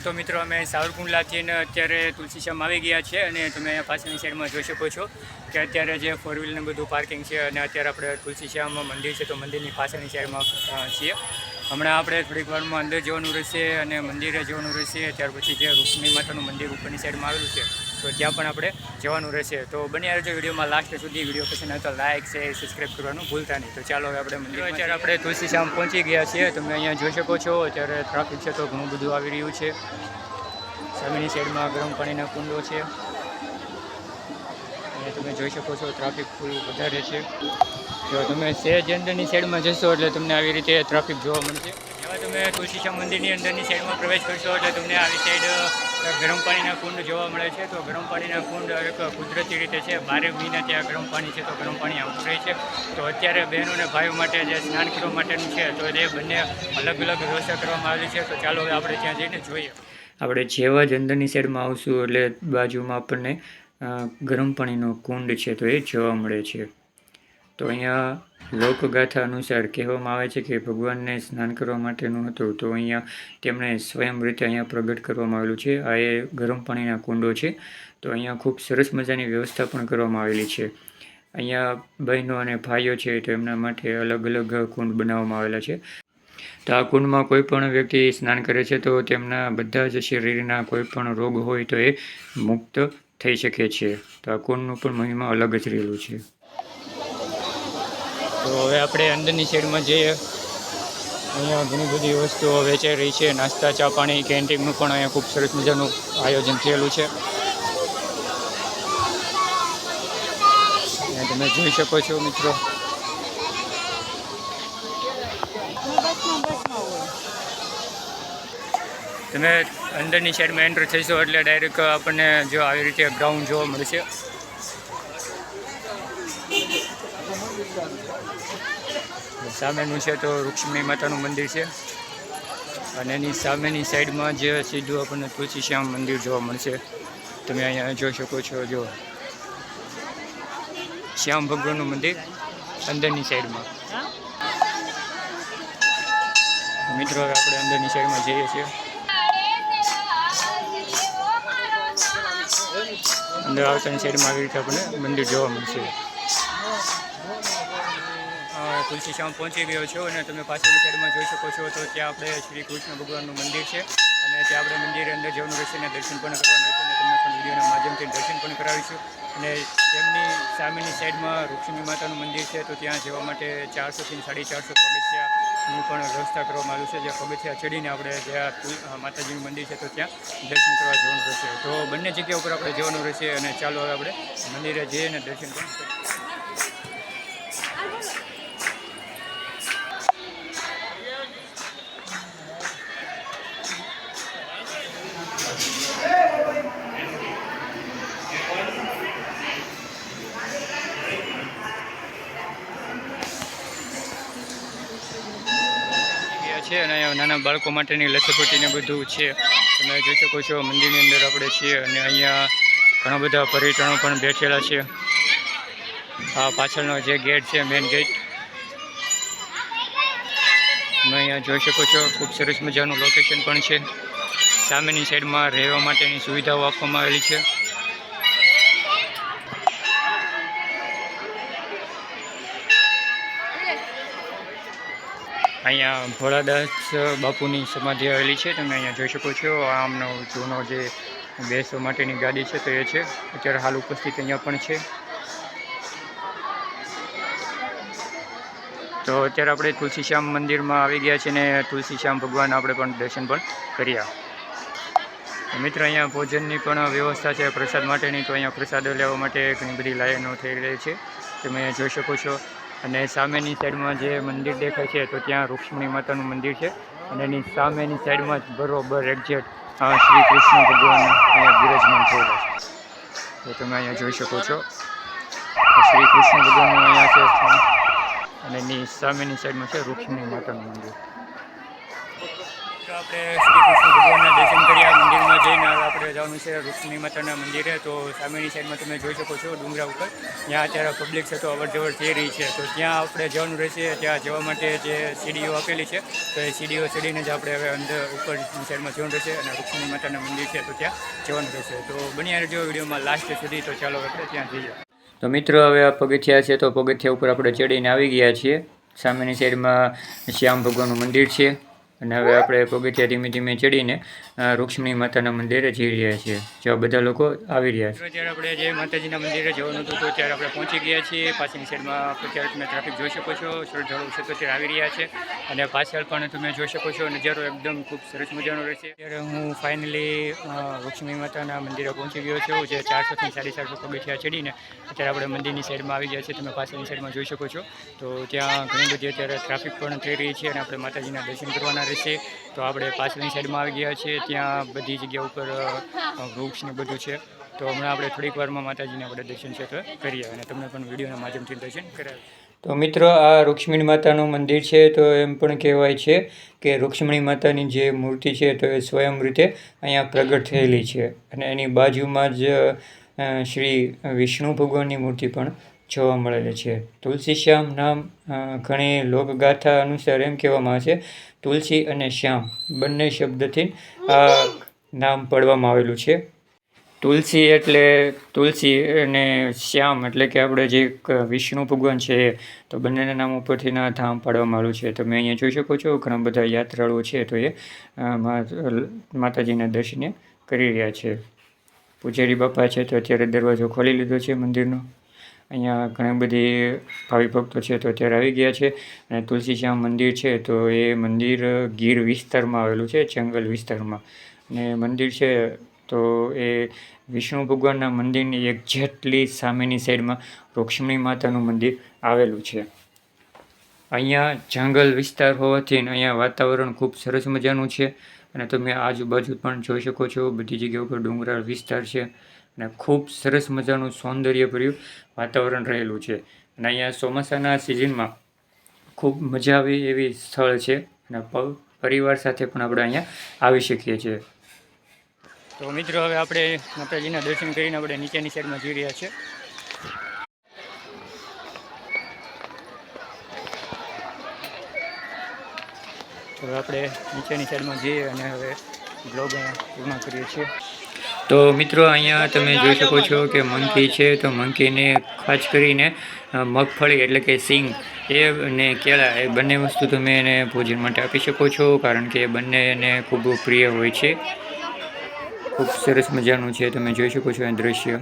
તો મિત્રો અમે સાવરકુંડલાથી અત્યારે તુલસીશ્યામ આવી ગયા છે અને તમે પાછળની સાઈડમાં જોઈ શકો છો કે અત્યારે જે ફોર વ્હીલને બધું પાર્કિંગ છે અને અત્યારે આપણે તુલસીશ્યામ મંદિર છે તો મંદિરની પાછળની સાઈડમાં છીએ. હમણાં આપણે થોડીક વારમાં અંદર જવાનું રહેશે અને મંદિરે જવાનું રહેશે, ત્યાર પછી જે રૂક્ષ્મી માતાનું મંદિર ઉપરની સાઈડમાં આવેલું છે, તો ત્યાં પણ આપણે જવાનું રહેશે. તો બને રહેજો વિડીયોમાં લાસ્ટ સુધી. વીડિયો પસંદ નહીં તો લાઇક શેર સબસ્ક્રાઈબ કરવાનું ભૂલતા નહીં. તો ચાલો હવે આપણે મંદિર અત્યારે આપણે તુલસીશ્યામ પહોંચી ગયા છીએ. તમે અહીંયા જોઈ શકો છો. અત્યારે ટ્રાફિક છે તો ઘણું બધું આવી રહ્યું છે. સામેની સાઈડમાં ગરમ પાણીના કુંડો છે. અને તમે જોઈ શકો છો ટ્રાફિક ફૂલ વધારે છે. જો તમે સેજ અંદરની સાઈડમાં જશો એટલે તમને આવી રીતે ટ્રાફિક જોવા મળશે. એવા તમે તુલસીશા મંદિરની અંદરની સાઈડમાં પ્રવેશ કરશો એટલે તમને આવી સાઈડ ગરમ પાણીના કુંડ જોવા મળે છે. તો ગરમ પાણીના કુંડ એક કુદરતી રીતે છે. બારે મહિના ત્યાં ગરમ પાણી છે તો ગરમ પાણી આવતું રહે છે. તો અત્યારે બહેનો અને ભાઈઓ માટે જે સ્નાન કરવા માટેનું છે, તો એ બંને અલગ અલગ વ્યવસ્થા કરવામાં આવેલી છે. તો ચાલો આપણે ત્યાં જઈને જોઈએ. આપણે જેવા જ અંદરની સાઈડમાં આવશું એટલે બાજુમાં આપણને ગરમ પાણીનો કુંડ છે તો એ જોવા મળે છે. તો અહીંયા લોકગાથા અનુસાર કહેવામાં આવે છે કે ભગવાનને સ્નાન કરવા માટેનું હતું. તો અહીંયા તેમણે સ્વયં રીતે અહીંયા પ્રગટ કરવામાં આવેલું છે. આ એ ગરમ પાણીના કુંડો છે. તો અહીંયા ખૂબ સરસ મજાની વ્યવસ્થા પણ કરવામાં આવેલી છે. અહીંયા બહેનો અને ભાઈઓ છે તો એમના માટે અલગ અલગ કુંડ બનાવવામાં આવેલા છે. તો આ કુંડમાં કોઈ પણ વ્યક્તિ સ્નાન કરે છે તો તેમના બધા જ શરીરના કોઈ પણ રોગ હોય તો એ મુક્ત થઈ શકે છે. તો આ કુંડનું પણ મહિમા અલગ જ રહેલું છે. તો હવે આપણે અંદરની સાઈડમાં જઈએ. અહીંયા ઘણી બધી વસ્તુઓ વેચાઈ રહી છે. નાસ્તા, ચા, પાણી, કેન્ટીનનું પણ અહીંયા ખૂબ સરસ મજાનું આયોજન થયેલું છે. તમે જોઈ શકો છો મિત્રો. તમે અંદરની સાઈડમાં એન્ટર થઈશો એટલે ડાયરેક્ટ આપણને જો આવી રીતે ગ્રાઉન્ડ જોવા મળશે સામેનું છે તો રૂક્ષ્મી માતાનું મંદિર છે. અને એની સામેની સાઈડમાં જે સીધું આપણને તુલસીશ્યામ મંદિર જોવા મળશે. તમે અહીંયા જોઈ શકો છો, જો. શ્યામ ભગવાનનું મંદિર અંદરની સાઈડમાં. મિત્રો આપણે અંદરની સાઈડમાં જઈએ છીએ. અંદર આવતાની સાઈડમાં આવી રીતે આપણને મંદિર જોવા મળશે. તુલસી શ્યામ પહોંચી ગયો છો અને તમે પાછળની સાઈડમાં જોઈ શકો છો તો ત્યાં આપણે શ્રી કૃષ્ણ ભગવાનનું મંદિર છે અને ત્યાં આપણે મંદિરે અંદર જવાનું રહેશે અને દર્શન પણ કરવાનું રહેશે અને તમને પણ વિડીયોના માધ્યમથી દર્શન પણ કરાવીશું. અને તેમની સામેની સાઈડમાં રૂક્ષ્મી માતાનું મંદિર છે તો ત્યાં જવા માટે ચારસોથી સાડી ચારસો પગથિયાનું પણ વ્યવસ્થા કરવામાં આવ્યું છે. જે પગથિયા ચડીને આપણે જ્યાં માતાજીનું મંદિર છે તો ત્યાં દર્શન કરવા જવાનું રહેશે. તો બંને જગ્યા ઉપર આપણે જવાનું રહેશે અને ચાલો હવે આપણે મંદિરે જઈએ અને દર્શન પણ કરીએ. છે અને નાના બાળકો માટેની લથપટીને બધું છે. તમે જોઈ શકો છો, મંદિરની અંદર આપણે છીએ અને અહીંયા ઘણા બધા પર્યટનો પણ બેઠેલા છે. આ પાછળનો જે ગેટ છે મેઇન ગેટ. તમે અહીંયા જોઈ શકો છો, ખૂબ સરસ મજાનું લોકેશન પણ છે. સામેની સાઈડમાં રહેવા માટેની સુવિધાઓ આપવામાં આવેલી છે. અહીંયા ભોળાદાસ બાપુની સમાધિ આવેલી છે. તમે અહીંયા જોઈ શકો છો આમનો જૂનો જે બેસવા માટેની ગાડી છે તો એ છે. અત્યારે હાલ ઉપસ્થિત અહીંયા પણ છે. તો અત્યારે આપણે તુલસીશ્યામ મંદિરમાં આવી ગયા છીએ ને તુલસીશ્યામ ભગવાન આપણે પણ દર્શન પણ કર્યા. મિત્ર, અહીંયા ભોજનની પણ વ્યવસ્થા છે, પ્રસાદ માટેની. તો અહીંયા પ્રસાદ લેવા માટે ઘણી બધી લાઈનો થઈ રહી છે. તમે જોઈ શકો છો. અને સામેની સાઈડમાં જે મંદિર દેખાય છે, તો ત્યાં રૂક્ષ્મણી માતાનું મંદિર છે. અને એની સામેની સાઈડમાં જ બરોબર એક્ઝેક્ટ શ્રી કૃષ્ણ ભગવાન અહીંયા બિરાજમાન થયેલા છે. તો તમે અહીંયા જોઈ શકો છો. શ્રી કૃષ્ણ ભગવાનનું અહીંયા છે સ્થાન. અને એની સામેની સાઈડમાં છે રૂક્ષ્મણી માતાનું મંદિર. આપણે શ્રી કૃષ્ણ ભગવાનના દર્શન કર્યા. જવાનું છે રૂક્ષ્મણી માતાના મંદિરે. તો સામેની સાઈડમાં તમે જોઈ શકો છો ડુંગરા ઉપર. ત્યાં અત્યારે પબ્લિક છે તો અવર જવર થઈ રહી છે. તો ત્યાં આપણે જવાનું રહેશે. ત્યાં જવા માટે જે સીડીઓ આપેલી છે, તો એ સીડીઓ ચડીને જ આપણે હવે અંદર ઉપર સાઈડમાં જવાનું રહેશે અને રૂક્ષ્મણી માતાના મંદિર છે, તો ત્યાં જવાનું રહેશે. તો બન્યા રહેજો વિડીયોમાં લાસ્ટ સુધી. તો ચાલો આપણે ત્યાં જઈએ. તો મિત્રો, હવે આ પગથિયા છે તો પગથિયા ઉપર આપણે ચડીને આવી ગયા છીએ. સામેની સાઈડમાં શ્યામ ભગવાનનું મંદિર છે. અને હવે આપણે પગથિયા ધીમે ધીમે ચડીને રૂક્ષ્મણી માતાના મંદિરે જઈ રહ્યા છીએ. જો બધા લોકો આવી રહ્યા છે. અત્યારે આપણે જે માતાજીના મંદિરે જવાનું હતું તો ત્યારે આપણે પહોંચી ગયા છીએ. પાછળની સાઈડમાં અત્યારે તમે ટ્રાફિક જોઈ શકો છો. શ્રદ્ધાળુ છે આવી રહ્યા છે. અને પાછળ પણ તમે જોઈ શકો છો. નજારો એકદમ ખૂબ સરસ મજાનો રહેશે. ત્યારે હું ફાઇનલી રૂક્ષ્મણી માતાના મંદિરે પહોંચી ગયો છું, જે ચારસોથી સાડી ચારસો પગથિયા ચડીને. અત્યારે આપણે મંદિરની સાઈડમાં આવી ગયા છે તમે પાછળની સાઈડમાં જોઈ શકો છો. તો ત્યાં ઘણી બધી અત્યારે ટ્રાફિક પણ થઈ રહી છે અને આપણે માતાજીના દર્શન કરવાના રહેશે તો આપણે પાછળની સાઈડમાં આવી ગયા છીએ. ત્યાં બધી જગ્યા ઉપર વૃક્ષ ને બધું છે. તો હમણાં આપણે થોડીક વારમાં માતાજીને આપણે દર્શન છે તો કરીએ અને તમને પણ વિડીયોના માધ્યમથી દર્શન કરાવીએ તો મિત્રો, આ રૂક્ષ્મણી માતાનું મંદિર છે તો એમ પણ કહેવાય છે કે રૂક્ષ્મણી માતાની જે મૂર્તિ છે તો એ સ્વયં રીતે અહીંયા પ્રગટ થયેલી છે. અને એની બાજુમાં જ શ્રી વિષ્ણુ ભગવાનની મૂર્તિ પણ જોવા મળેલ છે. તુલસી શ્યામ નામ ઘણી લોકગાથા અનુસાર એમ કહેવામાં આવે છે. તુલસી અને શ્યામ બંને શબ્દથી આ નામ પાડવામાં આવેલું છે. તુલસી એટલે તુલસી અને શ્યામ એટલે કે આપણે જે વિષ્ણુ ભગવાન છે તો બંનેના નામ ઉપરથી ના ધામ પાડવામાં આવ્યું છે. તમે અહીંયા જોઈ શકો છો, ઘણા બધા યાત્રાળુઓ છે તો એ માતાજીના દર્શને કરી રહ્યા છે. પૂજારી બાપા છે તો અત્યારે દરવાજો ખોલી લીધો છે મંદિરનો. અહીંયા ઘણી બધી ભાવિ ભક્તો છે તો અત્યારે આવી ગયા છે. અને તુલસીશ્યામ મંદિર છે તો એ મંદિર ગીર વિસ્તારમાં આવેલું છે, જંગલ વિસ્તારમાં. અને મંદિર છે તો એ વિષ્ણુ ભગવાનના મંદિરની એક જેટલી સામેની સાઈડમાં રોક્ષ્મણી માતાનું મંદિર આવેલું છે. અહીંયા જંગલ વિસ્તાર હોવાથી અહીંયા વાતાવરણ ખૂબ સરસ મજાનું છે. અને તમે આજુબાજુ પણ જોઈ શકો છો, બધી જગ્યા ઉપર ડુંગરાળ વિસ્તાર છે અને ખૂબ સરસ મજાનું સૌંદર્યભર્યું વાતાવરણ રહેલું છે. અને અહીંયા ચોમાસાના સિઝનમાં ખૂબ મજા આવે એવી સ્થળ છે અને પરિવાર સાથે પણ આપણે અહીંયા આવી શકીએ છીએ. તો મિત્રો, હવે આપણે માતાજીના દર્શન કરીને આપણે નીચેની સાઈડમાં જઈ રહ્યા છીએ. હવે આપણે નીચેની સાઈડમાં જઈએ અને હવે બ્લોગ પૂર્ણ કરીએ છીએ. તો મિત્રો, અહીંયા તમે જોઈ શકો છો કે મંકી છે. તો મંકીને ખાસ કરીને મગફળી એટલે કે સિંગ એ અને કેળા એ બંને વસ્તુ તમે એને ભોજન માટે આપી શકો છો, કારણ કે એ બંને એને ખૂબ પ્રિય હોય છે. ખૂબ સરસ મજાનું છે, તમે જોઈ શકો છો એ દ્રશ્ય.